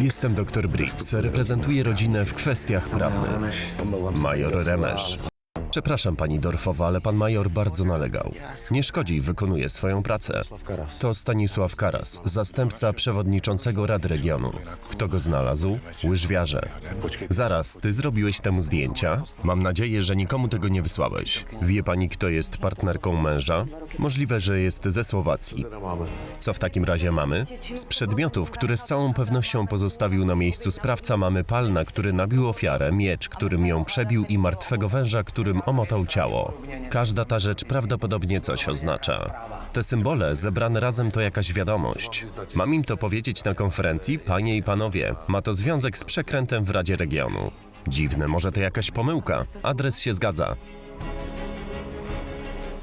Jestem dr Briggs. Reprezentuję rodzinę w kwestiach prawnych. Major Remesz. Przepraszam pani Dorfowa, ale pan major bardzo nalegał. Nie szkodzi, wykonuje swoją pracę. To Stanisław Karas, zastępca przewodniczącego Rady Regionu. Kto go znalazł? Łyżwiarze. Zaraz, ty zrobiłeś temu zdjęcia? Mam nadzieję, że nikomu tego nie wysłałeś. Wie pani, kto jest partnerką męża? Możliwe, że jest ze Słowacji. Co w takim razie mamy? Z przedmiotów, które z całą pewnością pozostawił na miejscu sprawca, mamy palna, który nabił ofiarę, miecz, którym ją przebił i martwego węża, którym omotał ciało. Każda ta rzecz prawdopodobnie coś oznacza. Te symbole zebrane razem to jakaś wiadomość. Mam im to powiedzieć na konferencji, panie i panowie. Ma to związek z przekrętem w Radzie Regionu. Dziwne, może to jakaś pomyłka. Adres się zgadza.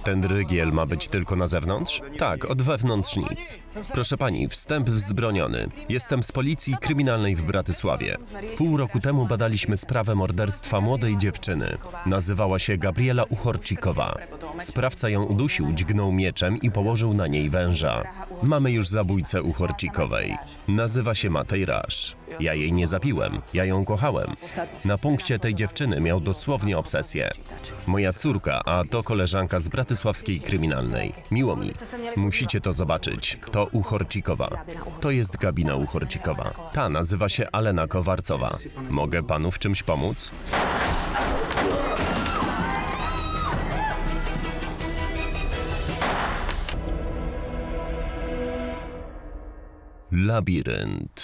Ten rygiel ma być tylko na zewnątrz? Tak, od wewnątrz nic. Proszę pani, wstęp wzbroniony. Jestem z policji kryminalnej w Bratysławie. Pół roku temu badaliśmy sprawę morderstwa młodej dziewczyny. Nazywała się Gabriela Uchorcikowa. Sprawca ją udusił, dźgnął mieczem i położył na niej węża. Mamy już zabójcę Uchorcikowej. Nazywa się Matej Rasz. Ja jej nie zabiłem, ja ją kochałem. Na punkcie tej dziewczyny miał dosłownie obsesję. Moja córka, a to koleżanka z bratysławskiej kryminalnej. Miło mi. Musicie to zobaczyć. To Uchorcikowa. To jest Gabina Uchorcikowa. Ta nazywa się Alena Kowarcowa. Mogę panu w czymś pomóc? Labirynt.